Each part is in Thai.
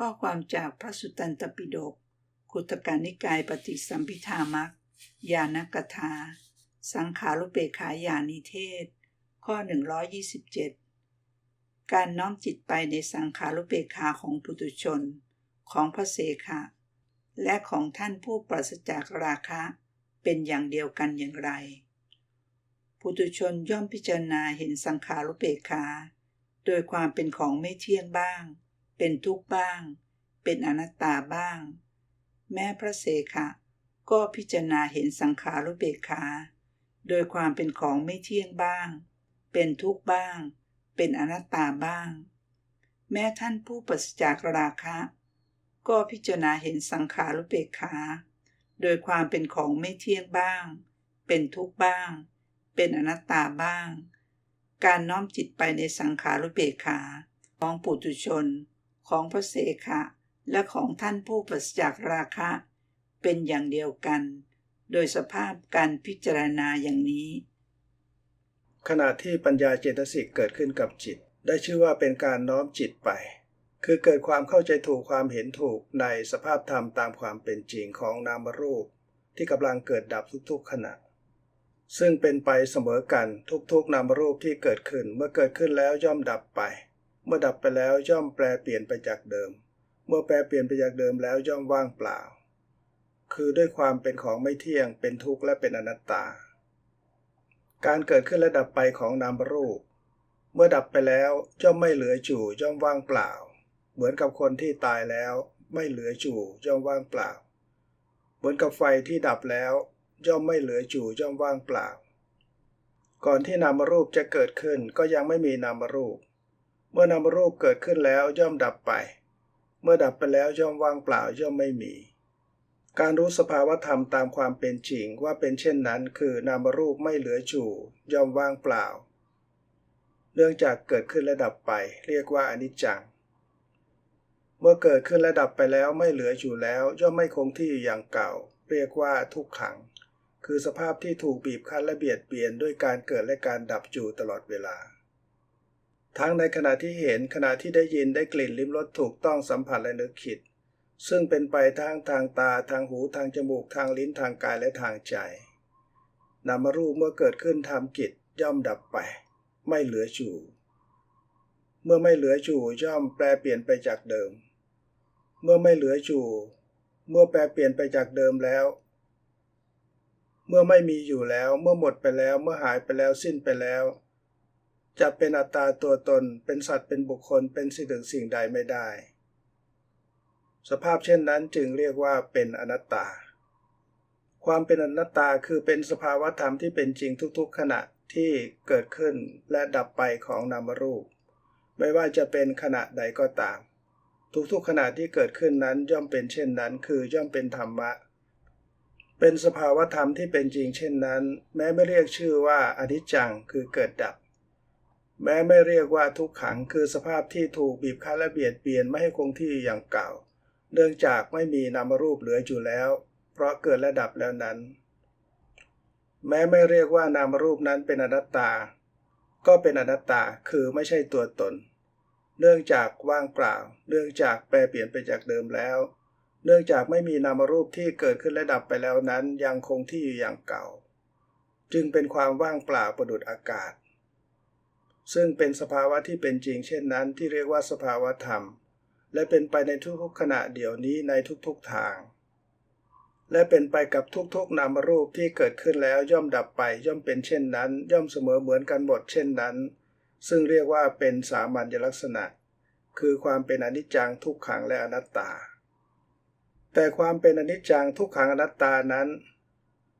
ข้อความจากพระสุตตันตปิฎกขุตการนิกายปฏิสัมพิธามักยานกถา สังขารุเปขายานิเทศ ข้อ 127 การน้อมจิตไปในสังขารุเปขาของปุถุชน ของพระเสขะ และของท่านผู้ปราศจากราคะเป็นอย่างเดียวกันอย่างไร ปุถุชนย่อมพิจารณาเห็นสังขารุเปขา โดยความเป็นของไม่เที่ยงบ้าง เป็นทุกข์บ้าง เป็นอนัตตาบ้าง แม้พระเสขะก็พิจารณาเห็นสังขารุเบกขา โดยความเป็นของไม่เที่ยงบ้าง เป็นทุกข์บ้าง เป็นอนัตตาบ้าง แม้ท่านผู้ปราศจากราคะ ก็พิจารณาเห็นสังขารุเบกขา โดยความเป็นของไม่เที่ยงบ้าง เป็นทุกข์บ้าง เป็นอนัตตาบ้าง การน้อมจิตไปในสังขารุเบกขาของปุถุชน ของพระเสขะและของท่านผู้ปราศจากราคะ เป็นอย่างเดียวกัน โดยสภาพการพิจารณาอย่างนี้ ขณะที่ปัญญาเจตสิกเกิดขึ้นกับจิต ได้ชื่อว่าเป็นการน้อมจิตไป คือเกิดความเข้าใจถูกความเห็นถูกในสภาพธรรมตามความเป็นจริงของนามรูป ที่กำลังเกิดดับทุกๆขณะซึ่งเป็นไปเสมอกันทุกๆนามรูปที่เกิดขึ้นเมื่อเกิดขึ้นแล้วย่อมดับไป เมื่อดับไปแล้วย่อมแปลเปลี่ยนไปจากเดิม เมื่อแปลเปลี่ยนไปจากเดิมแล้วย่อมว่างเปล่า คือด้วยความเป็นของไม่เที่ยง เป็นทุกข์และเป็นอนัตตา การเกิดขึ้นและดับไปของนามรูป เมื่อดับไปแล้วย่อมไม่เหลือจู่ย่อมว่างเปล่า เหมือนกับคนที่ตายแล้ว ไม่เหลือจู่ย่อมว่างเปล่า เหมือนกับไฟที่ดับแล้วย่อมไม่เหลือจู่ย่อมว่างเปล่า ก่อนที่นามรูปจะเกิดขึ้นก็ยังไม่มีนามรูป มื่อนามรูปเกิดขึ้นแล้วย่อมดับไป เมื่อดับไปแล้วย่อมว่างเปล่าย่อมไม่มี การรู้สภาวธรรมตามความเป็นจริงว่าเป็นเช่นนั้น คือนามรูปไม่เหลือจู่ย่อมว่างเปล่าเรื่องจากเกิดขึ้นและดับไป เรียกว่าอนิจจัง เมื่อเกิดขึ้นและดับไปแล้วไม่เหลืออยู่แล้ว ย่อมไม่คงที่อยู่อย่างเก่า เรียกว่าทุกขัง คือสภาพที่ถูกบีบคั้นและเบียดเบียนด้วยการเกิดและการดับอยู่ตลอดเวลา ทั้งในขณะที่เห็นขณะที่ได้ยินได้กลิ่นลิ้มรสถูกต้องสัมผัสและนึกคิด ซึ่งเป็นไปทั้งทางตาทางหูทางจมูกทางลิ้นทางกายและทางใจนามรูปเมื่อเกิดขึ้นทำกิจย่อมดับไป ไม่เหลือจู่ เมื่อไม่เหลือจู่ย่อมแปลเปลี่ยนไปจากเดิม เมื่อไม่เหลือจู่ เมื่อแปลเปลี่ยนไปจากเดิมแล้ว เมื่อไม่มีอยู่แล้ว เมื่อหมดไปแล้ว เมื่อหายไปแล้วสิ้นไปแล้ว จะเป็นอัตตาตัวตน เป็นสัตว์เป็นบุคคลเป็นสิ่งหนึ่งสิ่งใดไม่ได้ สภาพเช่นนั้นจึงเรียกว่าเป็นอนัตตา ความเป็นอนัตตาคือเป็นสภาวะธรรมที่เป็นจริงทุกๆ ขณะที่เกิดขึ้นและดับไปของนามรูป ไม่ว่าจะเป็นขณะใดก็ตาม ทุกๆขณะที่เกิดขึ้นนั้นย่อมเป็นเช่นนั้น คือย่อมเป็นธรรมะ เป็นสภาวะธรรมที่เป็นจริงเช่นนั้น แม้ไม่เรียกชื่อว่าอนิจจังคือเกิดดับ แม้ไม่เรียกว่าทุกขังคือสภาพที่ถูกบีบคั้นและเบียดเบียนไม่ให้คงที่อย่างเก่า เนื่องจากไม่มีนามรูปเหลืออยู่แล้ว เพราะเกิดและดับแล้วนั้น แม้ไม่เรียกว่านามรูปนั้นเป็นอนัตตา ก็เป็นอนัตตาคือไม่ใช่ตัวตน เนื่องจากว่างเปล่า เนื่องจากแปรเปลี่ยนไปจากเดิมแล้ว เนื่องจากไม่มีนามรูปที่เกิดขึ้นและดับไปแล้วนั้นยังคงที่อยู่อย่างเก่า จึงเป็นความว่างเปล่าประดุดอากาศ ซึ่งเป็นสภาวะที่เป็นจริงเช่นนั้นที่เรียกว่าสภาวะธรรม และเป็นไปในทุกๆขณะเดี๋ยวนี้ในทุกๆทาง และเป็นไปกับทุกๆนามรูปที่เกิดขึ้นแล้วย่อมดับไปย่อมเป็นเช่นนั้น ย่อมเสมอเหมือนกันหมดเช่นนั้น ซึ่งเรียกว่าเป็นสามัญลักษณะ คือความเป็นอนิจจังทุกขังและอนัตตา แต่ความเป็นอนิจจังทุกขังอนัตตานั้น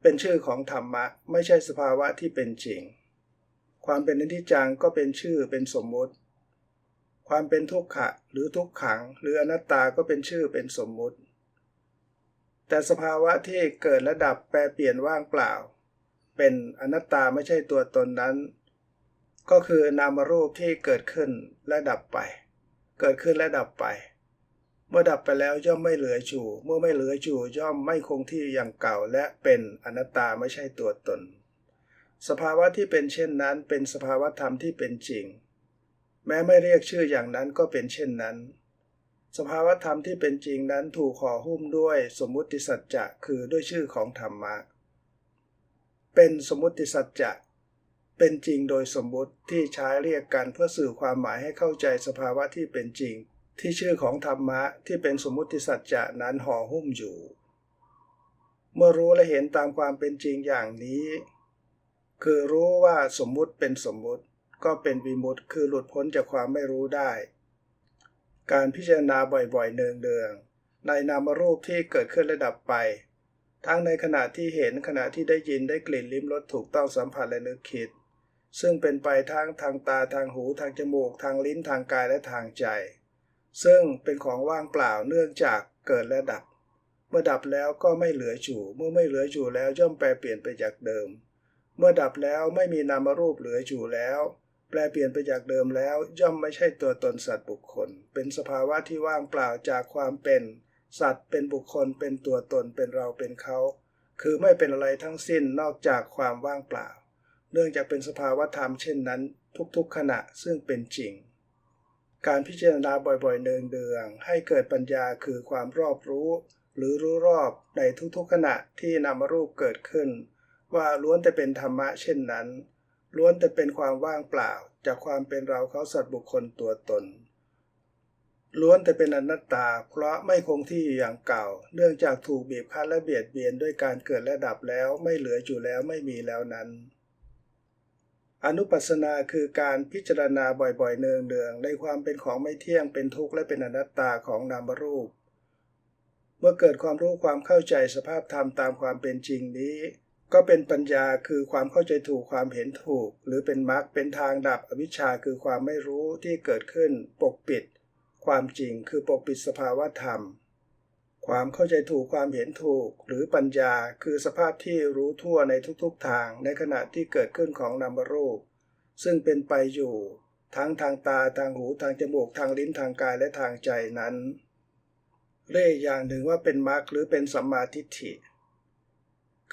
เป็นชื่อของธรรมะไม่ใช่สภาวะที่เป็นจริง ความเป็นอนิจจังก็เป็นชื่อเป็นสมมุติ ความเป็นทุกขะหรือทุกขัง หรืออนัตตาก็เป็นชื่อเป็นสมมุติ แต่สภาวะที่เกิดและดับแปรเปลี่ยนว่างเปล่า เป็นอนัตตาไม่ใช่ตัวตนนั้น ก็คือนามรูปที่เกิดขึ้นและดับไป เกิดขึ้นและดับไป เมื่อดับไปแล้วย่อมไม่เหลือจู่ เมื่อไม่เหลือจู่ย่อมไม่คงที่อย่างเก่าและเป็นอนัตตาไม่ใช่ตัวตน สภาวะที่เป็นเช่นนั้นเป็นสภาวะธรรมที่เป็นจริง แม้ไม่เรียกชื่ออย่างนั้นก็เป็นเช่นนั้น สภาวะธรรมที่เป็นจริงนั้นถูกห่อหุ้มด้วยสมมุติสัจจะคือด้วยชื่อของธรรมะ เป็นสมมุติสัจจะ เป็นจริงโดยสมมุติที่ใช้เรียกกันเพื่อสื่อความหมายให้เข้าใจสภาวะที่เป็นจริง ที่ชื่อของธรรมะที่เป็นสมมุติสัจจะนั้นห่อหุ้มอยู่ เมื่อรู้และเห็นตามความเป็นจริงอย่างนี้ คือรู้ว่าสมมุติเป็นสมมุติ ก็เป็นวิมุตติคือหลุดพ้นจากความไม่รู้ได้ การพิจารณาบ่อยๆเนืองๆในนามรูปที่เกิดขึ้นระดับไป ทั้งในขณะที่เห็นขณะที่ได้ยินได้กลิ่นลิ้มรสถูกต้องสัมผัสและนึกคิด ซึ่งเป็นไปทั้งทางตาทางหูทางจมูก ทางลิ้นทางกายและทางใจ ซึ่งเป็นของว่างเปล่าเนื่องจากเกิดและดับ เมื่อดับแล้วก็ไม่เหลืออยู่ เมื่อไม่เหลืออยู่แล้วย่อมแปลเปลี่ยนไปจากเดิม เมื่อดับแล้วไม่มีนามรูปเหลืออยู่แล้ว แปลเปลี่ยนไปจากเดิมแล้ว ย่อมไม่ใช่ตัวตนสัตว์บุคคล เป็นสภาวะที่ว่างเปล่าจากความเป็น สัตว์เป็นบุคคลเป็นตัวตนเป็นเราเป็นเขา คือไม่เป็นอะไรทั้งสิ้นนอกจากความว่างเปล่า เนื่องจากเป็นสภาวะธรรมเช่นนั้น ทุกๆขณะซึ่งเป็นจริง การพิจารณาบ่อยๆเนืองเดืองให้เกิดปัญญาคือความรอบรู้ หรือรู้รอบในทุกๆขณะที่นามรูปเกิดขึ้น ว่าล้วนแต่เป็นธรรมะเช่นนั้น ล้วนแต่เป็นความว่างเปล่า จากความเป็นเราเขาสัตว์บุคคลตัวตน ล้วนแต่เป็นอนัตตา เพราะไม่คงที่อย่างเก่า เนื่องจากถูกบีบคั้นและเบียดเบียนด้วยการเกิดและดับแล้วไม่เหลืออยู่แล้วไม่มีแล้วนั้นอนุปัสนาคือการพิจารณาบ่อยๆ เนืองๆ ในความเป็นของไม่เที่ยงเป็นทุกข์และเป็นอนัตตาของนามรูป เมื่อเกิดความรู้ความเข้าใจสภาพธรรมตามความเป็นจริงนี้ ก็เป็นปัญญาคือความเข้าใจถูกความเห็นถูก หรือเป็นมรรคเป็นทางดับอวิชชาคือความไม่รู้ที่เกิดขึ้นปกปิด ความจริงคือปกปิดสภาวะธรรม ความเข้าใจถูกความเห็นถูก หรือปัญญาคือสภาพที่รู้ทั่วในทุกๆทาง ในขณะที่เกิดขึ้นของนามรูป ซึ่งเป็นไปอยู่ ทั้งทางตาทางหูทางจมูกทางลิ้นทางกายและทางใจนั้นเรียกอย่างหนึ่งว่าเป็นมรรคหรือเป็นสัมมาทิฏฐิ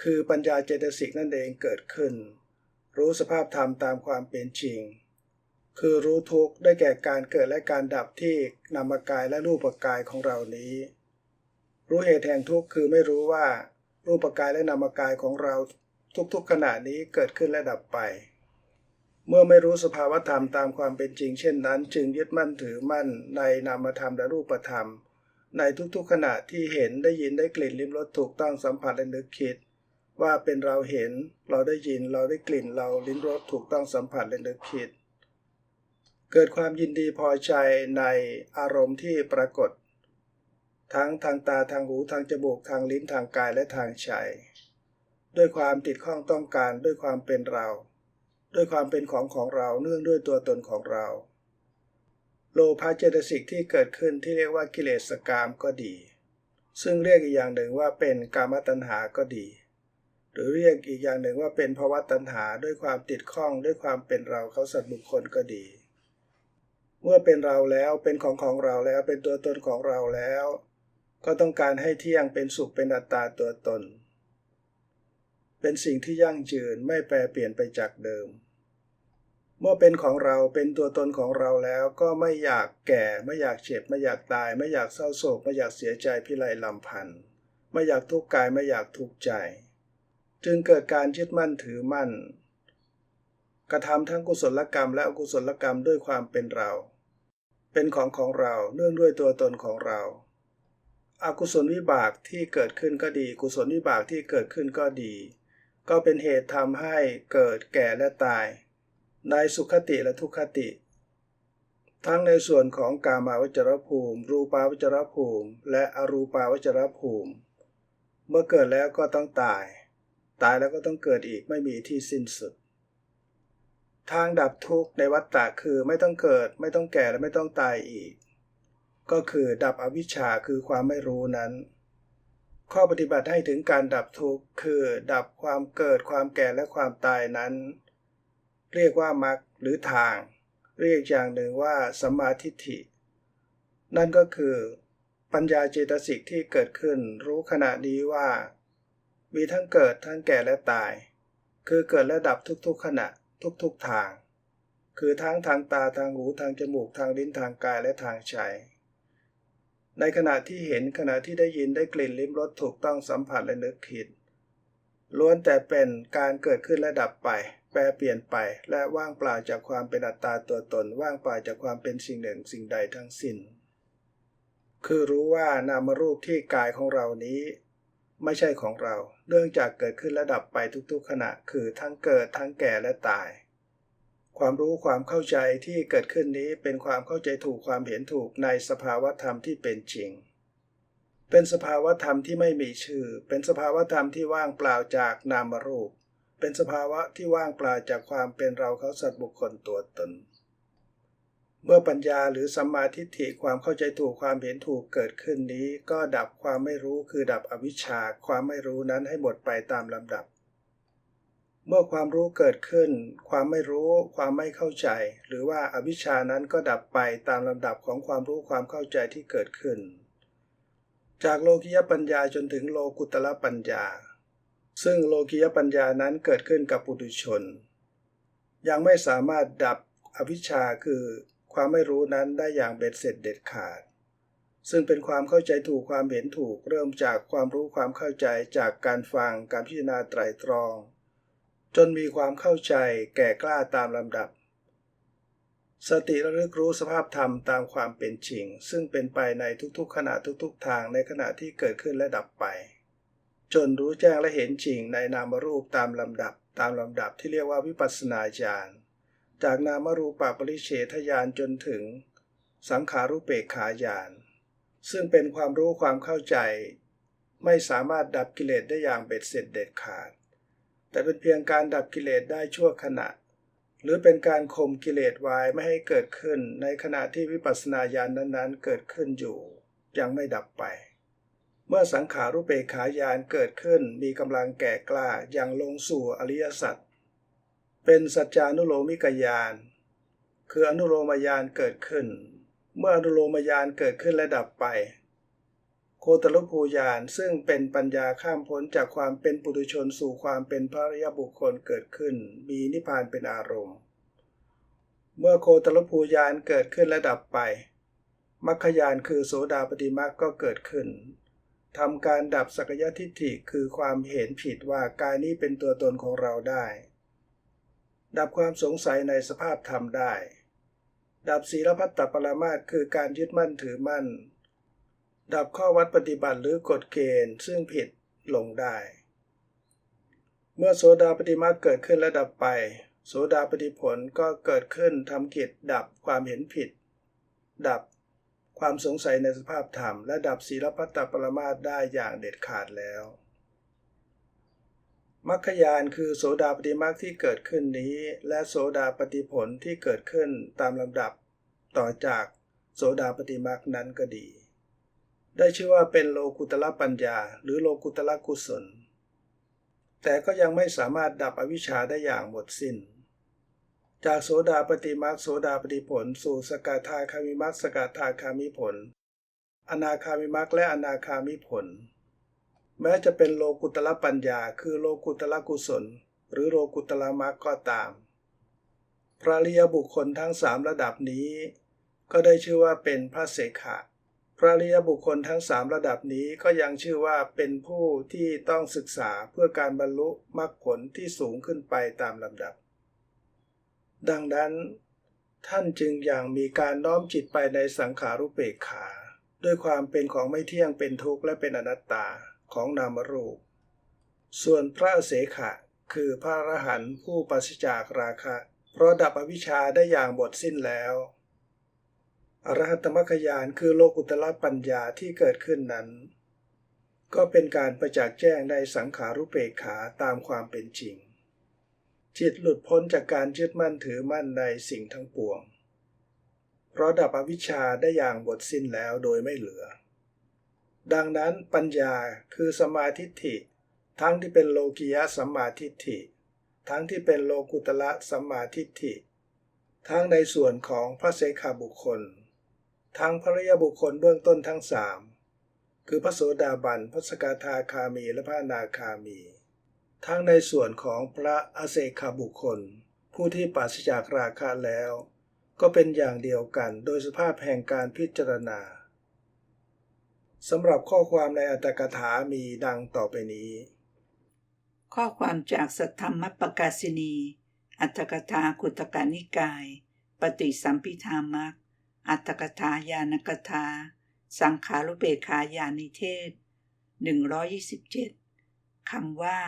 คือปัญญาเจตสิกนั่นเองเกิดขึ้น รู้สภาพธรรมตามความเป็นจริง คือรู้ทุกข์ได้แก่การเกิดและการดับที่นามกายและรูปกายของเรานี้ รู้เหตุแห่งทุกข์คือไม่รู้ว่ารูปกายและนามกายของเราทุกๆขณะนี้เกิดขึ้นและดับไป เมื่อไม่รู้สภาวธรรมตามความเป็นจริง เช่นนั้น จึงยึดมั่นถือมั่นในนามธรรมและรูปธรรม ในทุกๆขณะที่เห็นได้ยินได้กลิ่นลิ้มรสถูกต้องสัมผัสและนึกคิด ว่าเป็นเราเห็น เราได้ยิน เราได้กลิ่น เราลิ้นรสถูกต้องสัมผัสและนึกคิด เกิดความยินดีพอใจในอารมณ์ที่ปรากฏ ทั้งทางตาทางหูทางจมูกทางลิ้นทางกายและทางใจ ด้วยความติดข้องต้องการด้วยความเป็นเรา ด้วยความเป็นของของเราเนื่องด้วยตัวตนของเรา โลภะเจตสิกที่เกิดขึ้นที่เรียกว่ากิเลสกามก็ดี ซึ่งเรียกอีกอย่างหนึ่งว่าเป็นกามตัณหาก็ดี หรือเรียกอีกอย่างหนึ่งว่าเป็นภาวะตัณหาด้วยความติดข้องด้วยความเป็นเราเขาสัตว์บุคคลก็ดี เมื่อเป็นเราแล้วเป็นของของเราแล้วเป็นตัวตนของเราแล้ว ก็ต้องการให้เที่ยงเป็นสุขเป็นอัตตาตัวตน เป็นสิ่งที่ยั่งยืนไม่แปรเปลี่ยนไปจากเดิม เมื่อเป็นของเราเป็นตัวตนของเราแล้วก็ไม่อยากแก่ไม่อยากเจ็บไม่อยากตาย ไม่อยากเศร้าโศก ไม่อยากเสียใจพิไรลำพันธ์ไม่อยากทุกข์กายไม่อยากทุกข์ใจ จึงเกิดการยึดมั่นถือมั่น กระทำทั้งกุศลกรรมและอกุศลกรรมด้วยความเป็นเรา เป็นของของเราเนื่องด้วยตัวตนของเราอากุศลวิบากที่เกิดขึ้นก็ดี กุศลวิบากที่เกิดขึ้นก็ดี ก็เป็นเหตุทำให้เกิดแก่และตาย ในสุขติและทุกขติ ทั้งในส่วนของกามาวจรภูมิ รูปาวจรภูมิ และอรูปาวจรภูมิ เมื่อเกิดแล้วก็ต้องตาย ตายแล้วก็ต้องเกิดอีกไม่มีที่สิ้นสุด ทางดับทุกข์ในวัฏฏะคือไม่ต้องเกิด ไม่ต้องแก่และไม่ต้องตายอีก ก็คือดับอวิชชาคือความไม่รู้นั้น ข้อปฏิบัติให้ถึงการดับทุกข์คือดับความเกิดความแก่และความตายนั้น เรียกว่ามรรคหรือทาง เรียกอย่างหนึ่งว่าสัมมาทิฏฐิ นั่นก็คือปัญญาเจตสิกที่เกิดขึ้นรู้ขณะนี้ว่า มีทั้งเกิดทั้งแก่และตาย คือเกิดและดับทุกๆขณะทุกๆทาง คือทั้งทางตาทางหูทางจมูกทางลิ้นทางกายและทางใจ ในขณะที่เห็นขณะที่ได้ยินได้กลิ่นลิ้มรสถูกต้องสัมผัสและนึกคิด ล้วนแต่เป็นการเกิดขึ้นและดับไป แปรเปลี่ยนไปและว่างเปล่าจากความเป็นอัตตาตัวตน ว่างเปล่าจากความเป็นสิ่งหนึ่งสิ่งใดทั้งสิ้น คือรู้ว่านามรูปที่กายของเรานี้ ไม่ใช่ของเรา เนื่องจากเกิดขึ้นและดับไปทุกๆขณะ คือทั้งเกิดทั้งแก่และตาย ความรู้ความเข้าใจที่เกิดขึ้นนี้เป็นความเข้าใจถูกความเห็นถูกในสภาวธรรมที่เป็นจริง เป็นสภาวธรรมที่ไม่มีชื่อ เป็นสภาวธรรมที่ว่างเปล่าจากนามรูป เป็นสภาวะที่ว่างเปล่าจากความเป็นเราเขาสัตว์บุคคลตัวตน เมื่อปัญญาหรือสัมมาทิฏฐิความเข้าใจถูกความเห็นถูกเกิดขึ้นนี้ ก็ดับความไม่รู้คือดับอวิชชาความไม่รู้นั้นให้หมดไปตามลำดับ เมื่อความรู้เกิดขึ้น ความไม่รู้ ความไม่เข้าใจ หรือว่าอวิชชานั้นก็ดับไปตามลำดับของความรู้ความเข้าใจที่เกิดขึ้น จากโลกิยปัญญาจนถึงโลกุตละปัญญา ซึ่งโลกิยปัญญานั้นเกิดขึ้นกับปุถุชน ยังไม่สามารถดับอวิชชาคือ ความไม่รู้นั้นได้อย่างเบ็ดเสร็จเด็ดขาด ซึ่งเป็นความเข้าใจถูกความเห็นถูกเริ่มจากความรู้ความเข้าใจจากการฟังการพิจารณาไตรตรอง จนมีความเข้าใจแก่กล้าตามลำดับ สติระลึกรู้สภาพธรรมตามความเป็นจริง ซึ่งเป็นไปในทุกๆขณะทุกๆ ทางในขณะที่เกิดขึ้นและดับไป จนรู้แจ้งและเห็นจริงในนามรูปตามลำดับตามลำดับที่เรียกว่าวิปัสสนาญาณ จากนามรูปปริเฉทญาณจนถึง สังขารุเปกขาญาณซึ่งเป็นความรู้ความเข้าใจ ไม่สามารถดับกิเลสได้อย่างเบ็ดเสร็จเด็ดขาด แต่เป็นเพียงการดับกิเลสได้ชั่วขณะ หรือเป็นการข่มกิเลสไว้ไม่ให้เกิดขึ้นในขณะที่วิปัสสนาญาณนั้นๆ เกิดขึ้นอยู่ ยังไม่ดับไป เมื่อสังขารุเปกขายานเกิดขึ้นมีกำลังแก่กล้าอย่างลงสู่อริยสัจ เป็นสัจจานุโลมิกญาณคืออนุโลมญาณเกิดขึ้น เมื่ออนุโลมญาณเกิดขึ้นและดับไป โคตรภูญาณซึ่งเป็นปัญญาข้ามพ้นจากความเป็นปุถุชนสู่ความเป็นพระริยบุคคลเกิดขึ้น มีนิพพานเป็นอารมณ์ เมื่อโคตรภูญาณเกิดขึ้นและดับไปมัคคยานคือโสดาปฏิมักก็เกิดขึ้นทำการดับสักยทิฏฐิคือความเห็นผิดว่ากายนี้เป็นตัวตนของเราได้ ดับความสงสัยในสภาพธรรมได้ ดับศีลพัตตปรมาตคือการยึดมั่นถือมั่น ดับข้อวัดปฏิบัติหรือกฎเกณฑ์ซึ่งผิดลงได้ เมื่อโสดาปฏิมาเกิดขึ้นและดับไป โสดาปฏิผลก็เกิดขึ้นทำกิจดับความเห็นผิด ดับความสงสัยในสภาพธรรม และดับศีลพัตตปรมาตได้อย่างเด็ดขาดแล้ว มรรคยานคือโสดาปฏิมรรคที่เกิดขึ้นนี้ และโสดาปฏิผลที่เกิดขึ้นตามลำดับ ต่อจากโสดาปฏิมรรคนั้นก็ดี ได้ชื่อว่าเป็นโลกุตละปัญญา หรือโลกุตละกุศล แต่ก็ยังไม่สามารถดับอวิชชาได้อย่างหมดสิ้น จากโสดาปฏิมรรคโสดาปฏิผล สู่สกทาคามิมรรคสกทาคามิผล อนาคามิมรรคและอนาคามิผล แม้จะเป็นโลกุตละปัญญา คือโลกุตละกุศล หรือโลกุตละมรรคก็ตาม พระริยบุคคลทั้งสามระดับนี้ ก็ได้ชื่อว่าเป็นพระเสขะ พระริยบุคคลทั้งสามระดับนี้ก็ยังชื่อว่าเป็นผู้ที่ต้องศึกษาเพื่อการบรรลุมรรคผลที่สูงขึ้นไปตามลำดับ ดังนั้น ท่านจึงอย่างมีการน้อมจิตไปในสังขารุเปกขา ด้วยความเป็นของไม่เที่ยงเป็นทุกข์และเป็นอนัตตา ของนามรูป ส่วนพระเสขะ คือพระอรหันต์ผู้ปราศจากราคะ เพราะดับอวิชชาได้อย่างหมดสิ้นแล้ว อรหัตมรรคยานคือโลกุตละปัญญาที่เกิดขึ้นนั้น ก็เป็นการประจักษ์แจ้งในสังขารุเปกขาตามความเป็นจริง จิตหลุดพ้นจากการยึดมั่นถือมั่นในสิ่งทั้งปวง เพราะดับอวิชชาได้อย่างหมดสิ้นแล้วโดยไม่เหลือ ดังนั้นปัญญาคือสมาธิฐิ ทั้งที่เป็นโลกิยะสัมมาทิฏฐิ ทั้งที่เป็นโลกุตละสัมมาทิฏฐิ ทั้งในส่วนของพระเสขาบุคคล ทั้งพระริยบุคคลเบื้องต้นทั้งสามคือพระโสดาบัน พระสกทาคามี และพระนาคามี ทั้งในส่วนของพระอเศขาบุคคล ผู้ที่ปราศจากราคะแล้ว ก็เป็นอย่างเดียวกันโดยสภาพแห่งการพิจารณา สำหรับข้อความในอัตถกถามีดังต่อไปนี้ ข้อความจากสัทธรรมปกาสินี อัตถกถาคุตกานิกาย ปฏิสัมพิธามักอัตถกถายานกถาสังขารุเบขายานิเทศ 127 คำว่า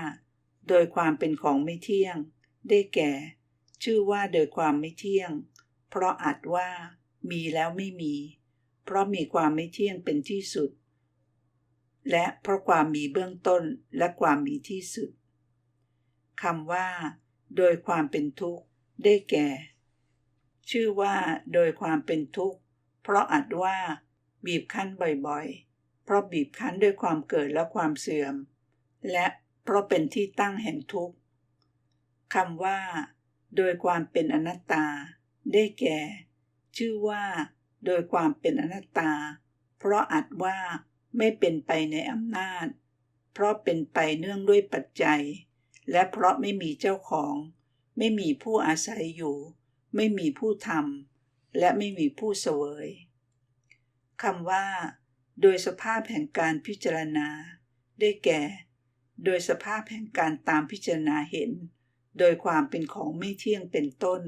โดยความเป็นของไม่เที่ยง ได้แก่ ชื่อว่าโดยความไม่เที่ยง เพราะอาจว่า มีแล้วไม่มี เพราะมีความไม่เที่ยงเป็นที่สุด และเพราะความมีเบื้องต้นและความมีที่สุดคำว่า โดยความเป็นทุกข์ ได้แก่ ชื่อว่าโดยความเป็นทุกข์ เพราะอาจว่า บีบคั้นบ่อยๆ เพราะบีบคั้นด้วยความเกิดและความเสื่อม และเพราะเป็นที่ตั้งแห่งทุกข์คำว่า โดยความเป็นอนัตตา ได้แก่ ชื่อว่า โดยความเป็นอนัตตา เพราะอาจว่า ไม่เป็นไปในอำนาจ เพราะเป็นไปเนื่องด้วยปัจจัย และเพราะไม่มีเจ้าของ ไม่มีผู้อาศัยอยู่ ไม่มีผู้ทำและไม่มีผู้เสวยคำว่า โดยสภาพแห่งการพิจารณา ได้แก่ โดยสภาพแห่งการตามพิจารณาเห็น โดยความเป็นของไม่เที่ยงเป็นต้น